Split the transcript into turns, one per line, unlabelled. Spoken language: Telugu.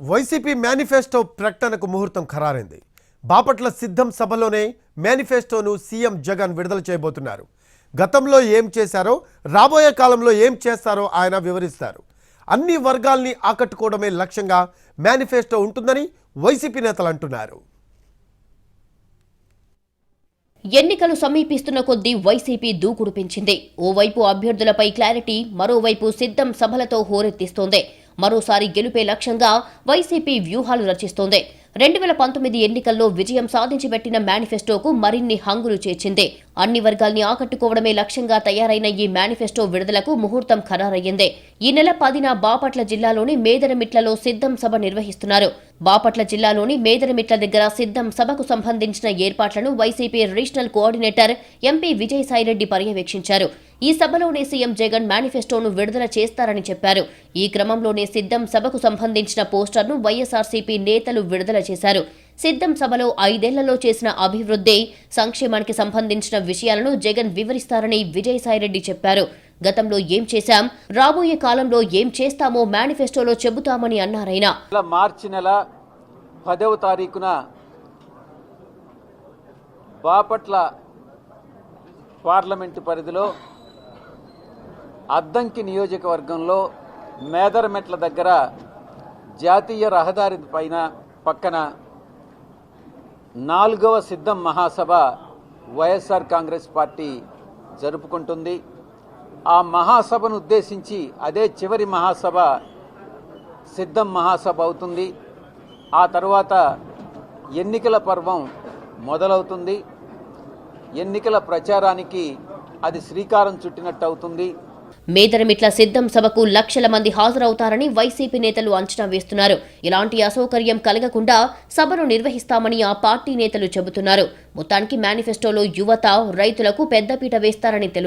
వైసీపీ మేనిఫెస్టో ప్రకటనకు ముహూర్తం ఖరారైంది. బాపట్ల సిద్ధం సభలోనే మేనిఫెస్టోను సీఎం జగన్ విడుదల చేయబోతున్నారు. గతంలో ఏం చేశారో రాబోయే కాలంలో ఏం చేస్తారో ఆయన వివరిస్తారు. అన్ని వర్గాల్ని ఆకట్టుకోవడమే లక్ష్యంగా మేనిఫెస్టో ఉంటుందని వైసీపీ నేతలు అంటున్నారు.
ఎన్నికలు సమీపిస్తున్న కొద్దీ వైసీపీ దూకుడు పెంచింది. ఓవైపు అభ్యర్థులపై క్లారిటీ మరోవైపు సిద్ధం సభలతో హోరెత్తిస్తోంది. మరోసారి గెలుపే లక్ష్యంగా వైసీపీ వ్యూహాలు రచిస్తోంది. రెండు వేల పంతొమ్మిది ఎన్నికల్లో విజయం సాధించి పెట్టిన మేనిఫెస్టోకు మరిన్ని హంగులు చేర్చింది. అన్ని వర్గాల్ని ఆకట్టుకోవడమే లక్ష్యంగా తయారైన ఈ మేనిఫెస్టో విడుదలకు ముహూర్తం ఖరారయ్యింది. ఈ నెల పదిన బాపట్ల జిల్లాలోని మేదరమిట్లలో సిద్ధం సభ నిర్వహిస్తున్నారు. బాపట్ల జిల్లాలోని మేదరమిట్ల దగ్గర సిద్ధం సభకు సంబంధించిన ఏర్పాట్లను YCP regional coordinator MP Vijayasai Reddy పర్యవేక్షించారు. ఈ సభలోనే సీఎం జగన్ మేనిఫెస్టోను విడుదల చేస్తారని చెప్పారు. ఈ క్రమంలోనే సిద్ధం సభకు సంబంధించిన పోస్టర్ను వైఎస్ఆర్సీపీ నేతలు విడుదల చేశారు. సిద్ధం సభలో ఐదేళ్ళలో చేసిన అభివృద్ధి సంక్షేమానికి సంబంధించిన విషయాలను జగన్ వివరిస్తారని విజయసాయిరెడ్డి చెప్పారు. గతంలో ఏం చేశాం రాబోయే కాలంలో ఏం చేస్తామో మేనిఫెస్టోలో చెబుతామని
అన్నారైనా మార్చి నెల పదవ తారీఖున బాపట్ల పార్లమెంటు పరిధిలో అద్దంకి నియోజకవర్గంలో మేదరమెట్ల దగ్గర జాతీయ రహదారి పైన పక్కన నాలుగవ సిద్ధం మహాసభ వైఎస్ఆర్ కాంగ్రెస్ పార్టీ జరుపుకుంటుంది. ఆ మహాసభను ఉద్దేశించి అదే చివరి మహాసభ సిద్ధం మహాసభ అవుతుంది. ఆ తర్వాత ఎన్నికల పర్వం మొదలవుతుంది. ఎన్నికల ప్రచారానికి అది శ్రీకారం చుట్టినట్టు అవుతుంది.
మేదరమిట్ల సిద్ధం సభకు లక్షల మంది హాజరవుతారని వైసీపీ నేతలు అంచనా వేస్తున్నారు. ఇలాంటి అసౌకర్యం కలగకుండా సభను నిర్వహిస్తామని ఆ పార్టీ నేతలు చెబుతున్నారు. మొత్తానికి మేనిఫెస్టోలో యువత రైతులకు పెద్దపీట వేస్తారని తెలుసు